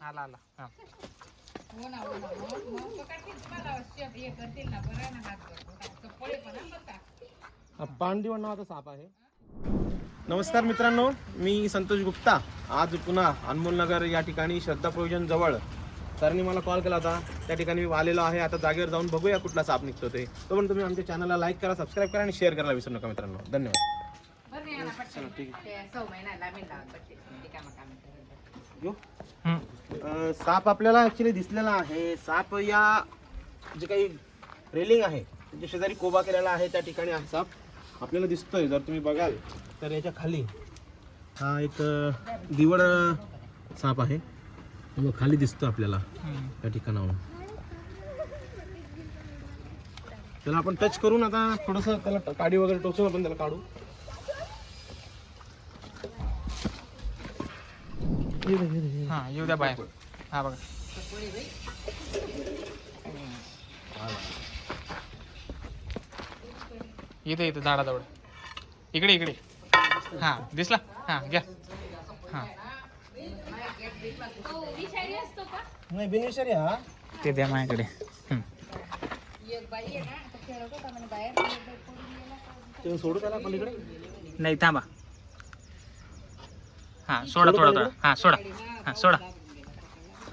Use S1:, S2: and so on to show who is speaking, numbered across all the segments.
S1: आला आला. हा.
S2: हो ना हो ना. मग मग पकडतील तुम्हाला शेप हे करतील ना बरं आहे ना हात कपडे पण हा बरं का
S3: पांडिवण नावाचा साप आहे. नमस्कार मित्रांनो मी संतोष गुप्ता. आज पुन्हा अनमोलनगर या ठिकाणी श्रद्धा प्रोविजन जवळ. सरांनी मला कॉल केला होता. त्या ठिकाणी मी आलेलो आहे. आता जागेवर जाऊन बघूया कुठला साप निघतो ते. तो पण तुम्ही आमच्या चॅनलला लाईक करा सबस्क्राईब करा आणि शेअर करायला विसरू नका मित्रांनो. धन्यवाद.
S2: बरं नाही ना पटकन. ते सौ महिना लांबी लावत बसते ते कामं काम करत
S3: यो
S1: हम्म.
S3: अं, साप आपल्याला ऍक्च्युली दिसलेला आहे. साप या जे काही रेलिंग आहे त्याच्या शेजारी कोबा केलेला आहे त्या ठिकाणी हा साप. आपल्याला दिसतोय जर तुम्ही बघाल तर याच्या खाली हा एक दिवड साप आहे. मग खाली दिसतो आपल्याला त्या ठिकाणावर त्याला आपण टच करून आता थोडस त्याला काडी वगैरे टोचून आपण त्याला काढू.
S1: हा येऊ द्या बाहेर. हा बघा. इथे इथे झाडाजवळ. इकडे इकडे. हा दिसला? हा घ्या. हा.
S3: नाही बिनेश्वरी हा.
S1: ते द्या माझ्याकडे?
S3: ते सोडू त्याला पलीकडे
S1: नाही थांबा. हा सोडा थोडा थोडा. हा सोडा. हा सोडा.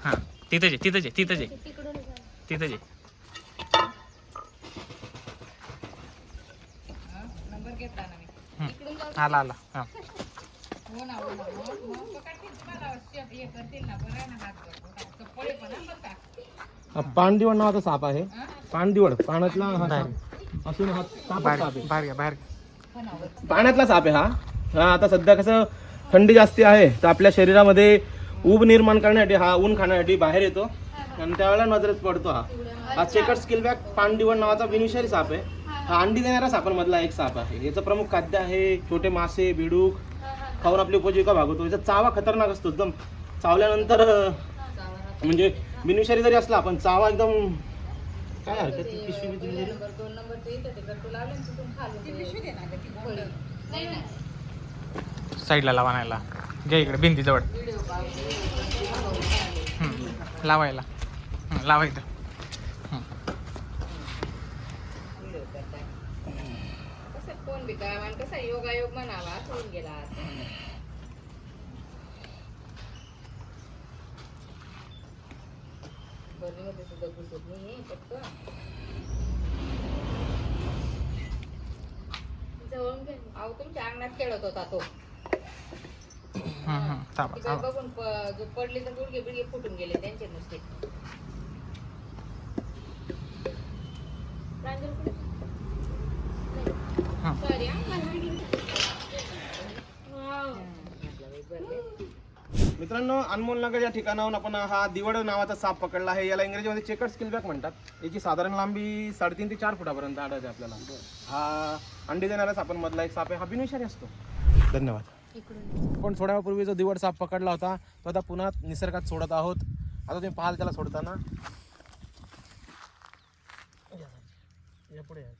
S1: हा तिथंच आहे तिथंच आहे तिथंच आहे तिथंच आहे
S2: हा,
S1: आला आला. हा.
S3: पांडिवड नावाचा साप आहे? पांडिवड पाण्यातला साप. असून सापच
S1: बाहेर
S3: साप आहे.
S1: बाहेर घ्या बाहेर. घ्या.
S2: ना हो.
S3: पाण्यातला साप आहे हा. हा आता सध्या कसं थंडी जास्ती आहे तर आपल्या शरीरामध्ये ऊब निर्माण करण्यासाठी हा ऊन खाण्यासाठी बाहेर येतो. आणि त्यावेळेला नजरेत पडतो हा. हा चेकट स्किल बॅग पांडिवड नावाचा विनिषारी साप आहे. हा अंडी देणारा सापांमधला एक साप आहे. याचं प्रमुख खाद्य आहे छोटे मासे बिडूक खाऊन आपली उपजीविका भागवतो. याचा चावा खतरनाक असतो. एकदम चावल्यानंतर म्हणजे बिनिषारी जरी असला पण चावा एकदम काय हरकत पिशवी
S1: साईडला लावा घ्या इकडे भिंतीजवळ. लावायला. हम्म,
S2: कसं कोण बी काय कसा योगायोग म्हणावा असं होऊन गेला आता. बरणीमध्ये सुद्धा घुसत नाही पटकन. जवळून घे. अहो तुमच्या अंगणात खेळत होता तो.
S1: हम्म, हम्म. थांबा
S2: ती काय
S1: थांबा
S2: बघून प- जो पडले तर गुडघे बिडघे फुटून गेले त्यांचे नुसते प्रांजल कुठे?
S1: हा.
S2: Sorry हा, मला माहिती नाही. म्हटलं बाई, बरं.
S3: मित्रांनो अनमोल नगर या ठिकाणाहून आपण हा दिवड नावाचा साप पकडला आहे याला इंग्रजीमध्ये चेकट स्किलबॅक म्हणतात याची साधारण लांबी साडेतीन ते चार फुटापर्यंत आढळते आपल्याला हा अंडी देणाऱ्या सापांमधला एक साप आहे हा बिनविषारी असतो धन्यवाद पण थोड्या वेळापूर्वी जो दिवड साप पकडला होता तो आता पुन्हा निसर्गात सोडत आहोत. आता तुम्ही पाहाल त्याला सोडताना. या पुढे या.